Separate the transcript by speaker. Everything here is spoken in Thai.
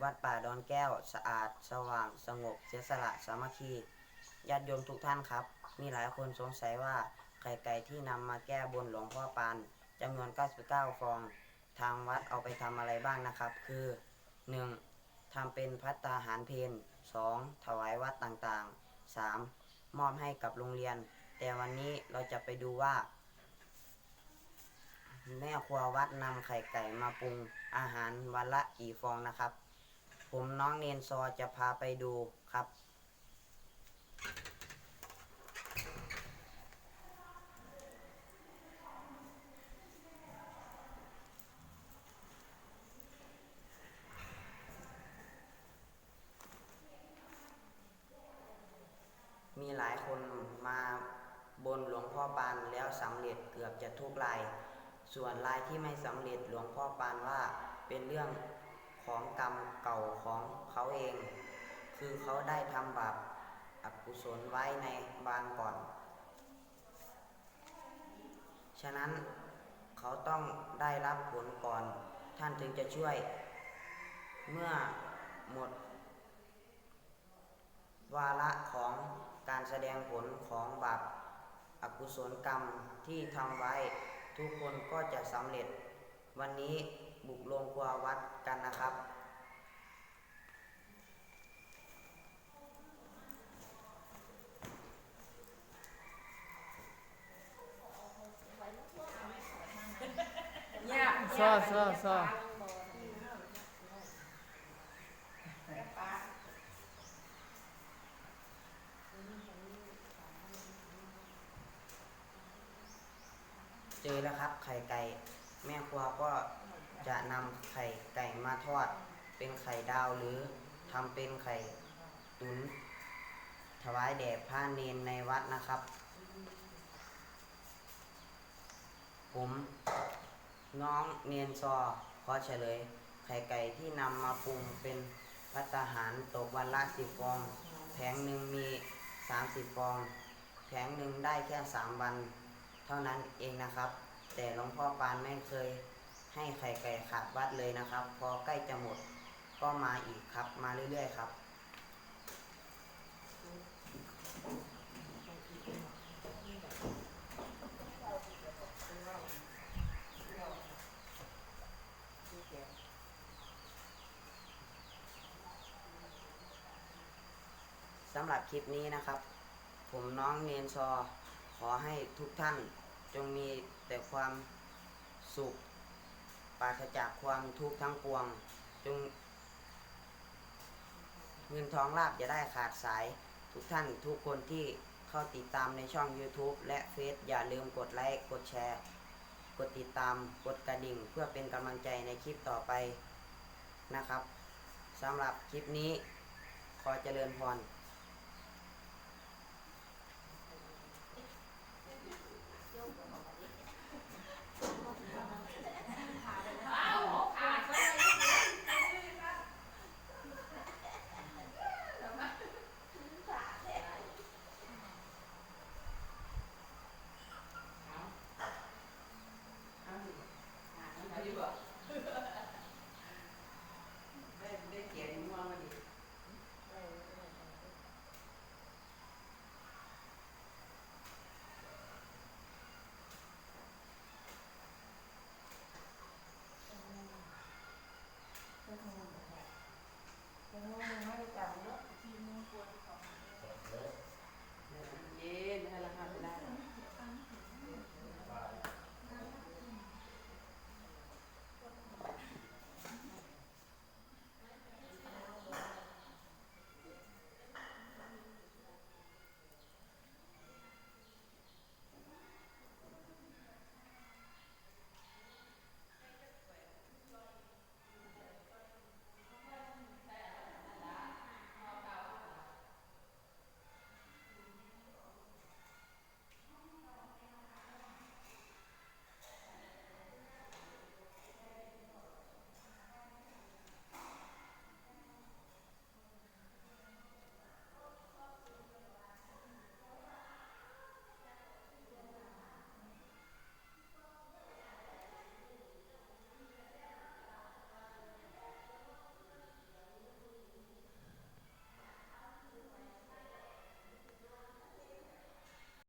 Speaker 1: วัดป่าดอนแก้ว สะอาด สว่าง สงบ เสียสละ สามัคคี ญาติโยมทุกท่านครับ มีหลายคนสงสัยว่าไข่ไก่ที่นำมาแก้บนหลวงพ่อปานจำนวน 99 ฟอง ทางวัดเอาไปทำอะไรบ้างนะครับ คือ 1. ทำเป็นพัตตาหารเพน 2. ถวายวัดต่างๆ 3. มอบให้กับโรงเรียน แต่วันนี้เราจะไปดูว่า แม่ครัววัดนำไข่ไก่มาปรุงอาหารวันละกี่ฟองนะครับ ผมน้องเนนซอจะพาไปดูครับ มีหลายคนมาบนหลวงพ่อปานแล้วสำเร็จเกือบจะทุกราย ส่วนรายที่ไม่สำเร็จหลวงพ่อปานว่าเป็นเรื่อง ของกรรมเก่าของเขาเอง คือเขาได้ทำบาปอกุศลไว้ในบางก่อน ฉะนั้นเขาต้องได้รับผลก่อนท่านถึงจะช่วย เมื่อหมด วาระของการแสดงผลของบาปอกุศลกรรมที่ทำไว้ ทุกคนก็จะสำเร็จวันนี้ บุกลงครัววัดกันนะครับ
Speaker 2: ซ้อซ้อซ้อ
Speaker 1: เจอแล้วครับ ไข่ไก่ แม่ครัวก็ จะนำไข่ไก่มาทอด เป็นไข่ดาวหรือทำเป็นไข่ตุนถวายแด่พระเนนในวัดนะครับ ผมน้องเนียนซอขอเฉลย ไข่ไก่ที่นำมาปรุงเป็นพัตหารตกวันละสิบฟอง แผงหนึ่งมีสามสิบฟอง แผงหนึ่งได้แค่สามวัน เท่านั้นเองนะครับ แต่หลวงพ่อปานไม่เคย ให้ไข่ไก่ขาดวัดเลยนะครับ พอใกล้จะหมดก็มาอีกครับ มาเรื่อยๆครับสำหรับคลิปนี้นะครับ ผมน้องเนียนซอขอให้ทุกท่านจงมีแต่ความสุข ปราศจากความทุกข์ทั้งปวง จง เงินทองลาบจะได้ขาดสาย ทุกท่านทุกคนที่เข้าติดตามในช่อง YouTube และเฟซอย่าลืมกดไลค์กดแชร์ กดติดตามกดกระดิ่ง เพื่อเป็นกำลังใจในคลิปต่อไปนะครับสำหรับคลิปนี้ขอเจริญพร